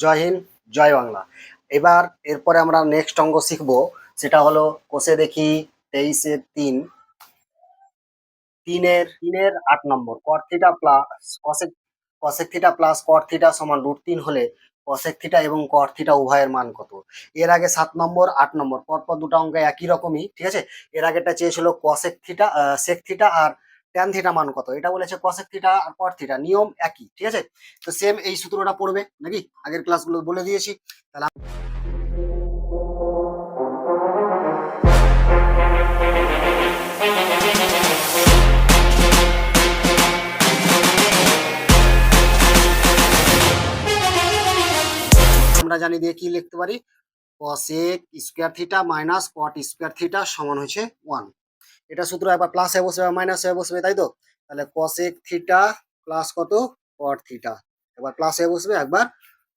জয় হিন্দ, জয় বাংলা। এবার এরপরে আমরা নেক্সট অঙ্গ শিখব, সেটা হলো কোষে দেখি তেইশের তিন, তিনের তিনের আট নম্বর। Cot theta plus cosec cosec theta plus cot theta সমান রুট তিন হলে কসেক থিটা এবং কর থিটা উভয়ের মান কত? এর আগে সাত নম্বর, আট নম্বর, পরপর দুটো অঙ্ক একই রকমই, ঠিক আছে? এর আগেটা চেয়েছিল কসেক থিটা সেক থিটা আর ট্যান থিটা মান কত? এটা বলেছে কসেক থিটা আর কর থিটা নিয়ম একই, ঠিক আছে? তো সেম এই সূত্রটা পড়বে, নাকি? আগের ক্লাসগুলো বলে দিয়েছি। তাহলে আমরা জানি দিয়ে কি লিখতে পারি? Cosec square theta minus cot square theta সমান হচ্ছে ওয়ান এটা সূত্র একবার প্লাস হয়ে বসবে মাইনাস হয়ে বসবে, তাই তো? তাহলে কসেক থিটা প্লাস কত? কট থিটা একবার প্লাস হয়ে বসবে একবার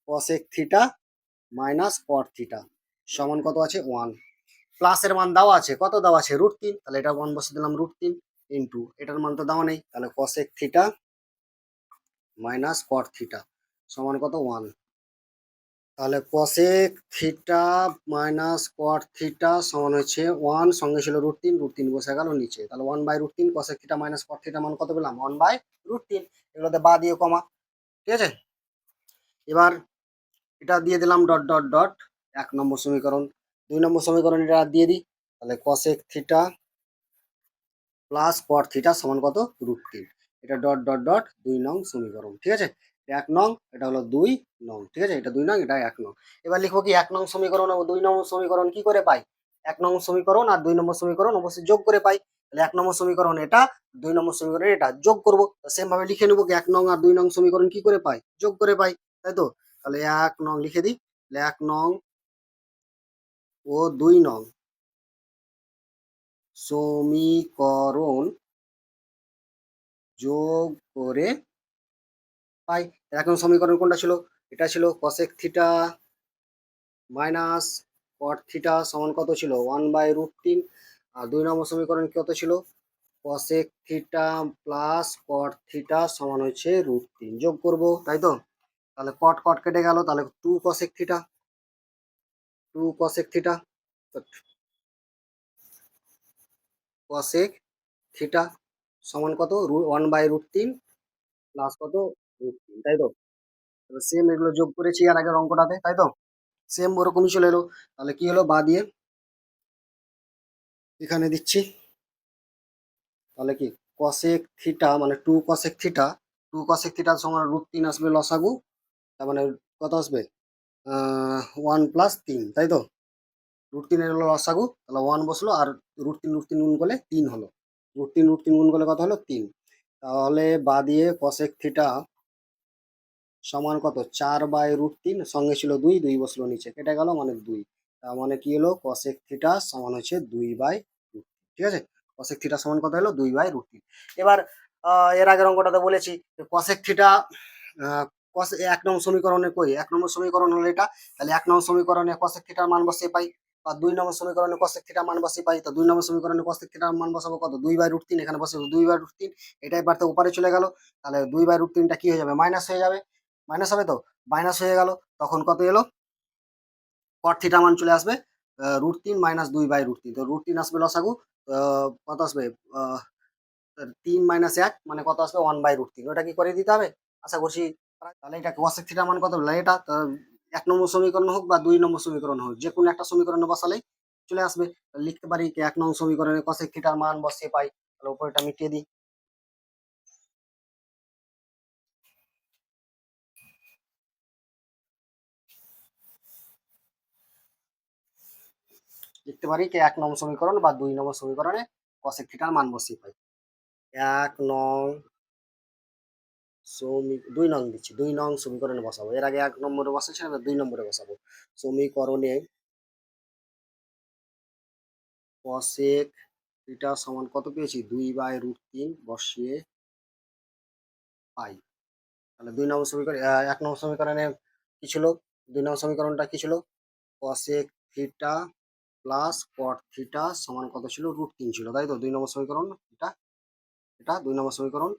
cosec theta minus cot theta সমান কত আছে? ওয়ান প্লাসের মান দেওয়া আছে, কত দেওয়া আছে? রুট তিন। তাহলে এটা ওয়ান বসে দিলাম রুট তিন ইন্টু এটার মান তো দেওয়া নেই। তাহলে cosec theta minus cot theta সমান কত? ওয়ান তাহলে cosec theta minus cot theta সমান হচ্ছে ওয়ান সঙ্গে ছিল রুট তিন রুট তিন বসে গেল নিচে। তাহলে ওয়ান বাই রুট তিন cosec theta minus cot theta মান কত পেলাম? ওয়ান বাই রুট তিন। এগুলোতে বা দিয়ে কমা। ঠিক আছে? এবার এটা দিয়ে দিলাম ডট ডট ডট এক নম্বর সমীকরণ। দুই নম্বর সমীকরণ এটা দিয়ে দিই। তাহলে cosec theta plus cot theta সমান কত? রুট তিন। এটা ডট ডট ডট দুই নং সমীকরণ। ঠিক আছে? এক নং, এটা হলো দুই নং, ঠিক আছে? এটা দুই নং, এটা এক নং। এবার লিখব কি, এক নং সমীকরণ ও দুই নম্বর সমীকরণ কি করে পাই? এক নং সমীকরণ আর দুই নম্বর সমীকরণ অবশ্যই যোগ করে পাই। তাহলে এক নম্বর সমীকরণ এটা, দুই নম্বর সমীকরণ এটা, যোগ করব। সেম ভাবে লিখে নেব এক নং আর দুই নং সমীকরণ কি করে পাই? যোগ করে পাই, তাই তো? তাহলে এক নং লিখে দিই এক নং ও দুই নং সমীকরণ যোগ করে পাই। এক নং সমীকরণ কোনটা ছিল? এটা ছিল cosec theta minus cot theta সমান কত ছিল? ওয়ান বাই রুট তিন। আর দুই নম্বর সমীকরণ কত ছিল? Cosec theta plus cot theta সমান হচ্ছে রুট তিন। যোগ করব, তাই তো? তাহলে কট কট কেটে গেল, তাহলে two cosec theta two cosec theta cosec theta সমান কত? ওয়ান বাই রুট তিন প্লাস কত? তাই তো? সেম এগুলো যোগ করেছি আর আগের অঙ্কটাতে, তাই তো? সেম ওরকমই চলে এলো। তাহলে কি হলো? বা দিয়ে এখানে দিচ্ছি। তাহলে কি? কসেক থিটা মানে two cosec theta two cosec থিটার সমান রুট তিন আসবে লসাগু, তার মানে কত আসবে? ওয়ান প্লাস তিন, তাই তো? রুট তিনের হলো লসাগু, তাহলে ওয়ান বসল আর রুট তিন রুট তিন গুণ করলে তিন হলো। রুট তিন রুট তিন গুণ করলে কত হলো? তিন। তাহলে বা দিয়ে কসেক থিটা সমান কত? চার বাই রুট তিন, সঙ্গে ছিল দুই দুই বসল নিচে, কেটে গেল মানে দুই। তার মানে কি হলো কসেক থিটা সমান হচ্ছে দুই বাই ঠিক আছে? কসেক থিটা সমান কত হলো দুই বাই রুট এবার এর আগের অঙ্কটাতে বলেছি কসেক থিটা কস এক নম্বর সমীকরণে কই? এক নম্বর সমীকরণ হলো এটা। তাহলে এক নম্বর সমীকরণে কসেক থিটার মান বসিয়ে পাই, বা দুই নম্বর সমীকরণে কসেক থিটার মান বসিয়ে পাই, তো দুই নম্বর সমীকরণে কসেক থিটার মান বসাবো কত? দুই বাই রুট তিন, এখানে বসে দুই বাই রুট তিন, এটাই বাড়তে উপরে চলে গেল। তাহলে দুই বাই রুট তিনটা কি হয়ে যাবে? মাইনাস হয়ে যাবে। মাইনাস হবে তো? মাইনাস হয়ে গেল। তখন কত এলো? কট থিটা মান চলে আসবে রুট তিন মাইনাস দুই বাই রুট তিন। তো রুট তিন আসবে লসাগু কত আসবে? তিন মাইনাস এক মানে কত আসবে? ওয়ান বাই রুট তিন। ওটা কি করে দিতে হবে? আশা করছি তাহলে এটা কসেক থিটা মান কত এটা এক নম্বর সমীকরণ হোক বা দুই নম্বর সমীকরণ হোক যে কোনো একটা সমীকরণে বসালেই চলে আসবে। লিখতে পারি এক নম্বর সমীকরণে কসেক থিটার মান বসিয়ে পাই। তাহলে উপরেটা মিটিয়ে দিই। লিখতে পারি কি এক নম্বর সমীকরণ বা দুই নম্বর সমীকরণে কসেক থিটার মান বসিয়ে পাই। এক নং সমী, দুই নং দিচ্ছি, দুই নং সমীকরণে বসাবো। এর আগে এক নম্বরে বসাচ্ছিলাম এবার দুই নম্বরে বসাবো। সমীকরণে কসেক থিটা সমান কত পেয়েছি? দুই বাই রুট তিন বসিয়ে পাই। তাহলে দুই নম্বর সমীকরণ এক নম্বর সমীকরণে কি ছিল? দুই নম্বর সমীকরণটা কি ছিল? Cosec theta plus cot theta সমান কত ছিল? রুট তিন ছিল, তাই তো? দুই নম্বর সমীকরণ এটা এটা দুই নম্বর সমীকরণ।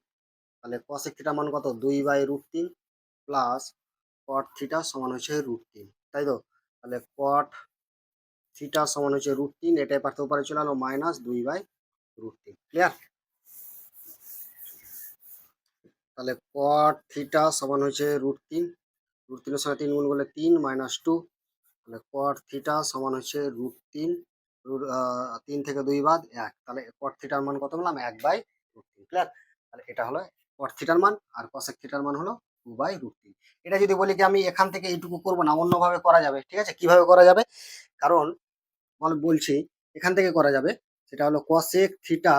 তাহলে কসেক থিটা মান কত? দুই বাই রুট তিন প্লাস কট থিটা সমান হচ্ছে রুট তিন, তাই তো? তাহলে কট থিটা সমান হচ্ছে রুট তিন, এটাই পার্থক্য পরে চলে আলো মাইনাস দুই বাই রুট তিন ক্লিয়ার তাহলে কট থিটা সমান হচ্ছে রুট তিন রুট তিনের সঙ্গে তিন গুণ করলে তিন মাইনাস টু তাহলে কট থিটা সমান হচ্ছে রুট তিন রুট তিন থেকে দুই বাদ এক। তাহলে কট থিটার মান কত বললাম? এক বাই রুট তিন ক্লিয়ার তাহলে এটা হলো কট থিটার মান আর কসেক থিটার মান হলো টু বাই রুট তিন। এটা যদি বলি কি আমি এখান থেকে এইটুকু করব না, অন্যভাবে করা যাবে, ঠিক আছে? কীভাবে করা যাবে? কারণ মানে বলছি, এখান থেকে করা যাবে, সেটা হলো কসেক থিটা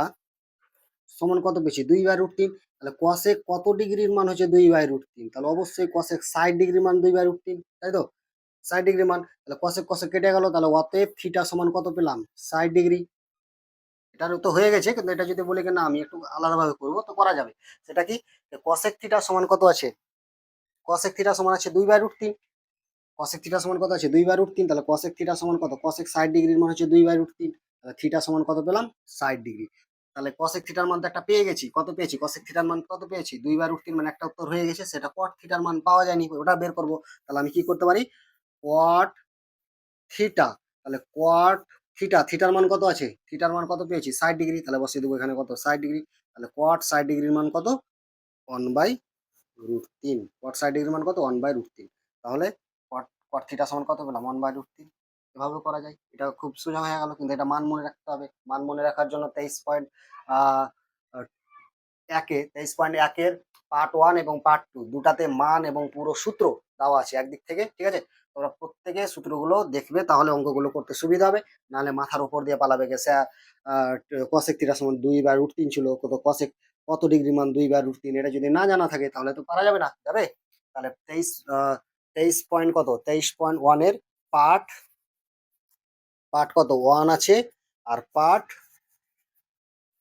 সমান কত পেয়েছি দুই বাই রুট তিন। তাহলে কসেক কত ডিগ্রির মান হচ্ছে দুই বাই রুট তিন? তাহলে অবশ্যই কসেক ষাট ডিগ্রির মান দুই বাই রুট তিন, তাই তো? ষাট ডিগ্রি মান, তাহলে কসেক কসেক কেটে গেল, তাহলে অতএব থিটা সমান কত পেলাম? ষাট ডিগ্রি। এটার তো হয়ে গেছে, কিন্তু এটা যদি বলি না, আমি একটু আলাদাভাবে করব, তো করা যাবে। সেটা কি? কসেক থিটা সমান কত আছে? কসেক থিটা সমান আছে দুই বাই রুট তিন। কসেক থিটা সমান কত আছে? দুই বাই রুট তিন, তাহলে কসেক থিটা সমান কত? কসেক ষাট ডিগ্রির মান হচ্ছে দুই বাই রুট তিন, তাহলে থিটা সমান কত পেলাম? ষাট ডিগ্রি। তাহলে কসেক থিটার মান তো একটা পেয়ে গেছি, কত পেয়েছি? কসেক থিটার মান কত পেয়েছি? দুই বাই রুট তিন মানে একটা উত্তর হয়ে গেছে, সেটা কট থিটার মান পাওয়া যায়নি, ওটা বের করব। তাহলে আমি কি করতে পারি? কট থিটা তাহলে কট থিটা থিটার মান কত আছে? থিটার মান কত পেয়েছি? ষাট ডিগ্রি, তাহলে বসিয়ে দেবো এখানে কত? ষাট ডিগ্রি, তাহলে কোয়াট ষাট ডিগ্রির মান কত? ওয়ান বাই রুট তিন। কট ষাট ডিগ্রির মান কত? ওয়ান বাই রুট তিন। তাহলে কট কট থিটা সমান কত পেলাম? ওয়ান বাই রুট তিন। এভাবে করা যায়। এটা খুব সোজা হয়ে গেল, কিন্তু এটা মান মনে রাখতে হবে। মান মনে রাখার জন্য তেইশ পয়েন্ট একে, তেইশ পয়েন্ট একের পার্ট ওয়ান এবং পার্ট টু দুটাতে মান এবং পুরো সূত্র দেওয়া আছে একদিক থেকে, ঠিক আছে? তোমরা প্রত্যেকে সূত্রগুলো দেখবে, তাহলে অঙ্কগুলো করতে সুবিধা হবে। নাহলে মাথার উপর দিয়ে পালাবে গেছে কসেক তিরা সমান দুই বা রুট তিন ছিল, কত কসেক কত ডিগ্রি মান দুই বা রুট তিন, এটা যদি না জানা থাকে, তাহলে তো পারা যাবে না, যাবে? তাহলে তেইশ তেইশ পয়েন্ট কত? তেইশ পয়েন্ট ওয়ানের পার্ট পার্ট কত? ওয়ান আছে, আর পার্ট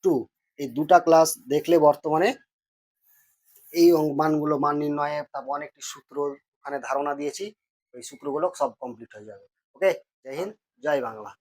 টু এই দুটা ক্লাস দেখলে বর্তমানে এই মানগুলো মান নির্ণয়ে তারপর অনেকটি সূত্র ওখানে ধারণা দিয়েছি ওই সূত্রগুলো সব কমপ্লিট হয়ে যাবে। ওকে জয় হিন্দ জয় বাংলা।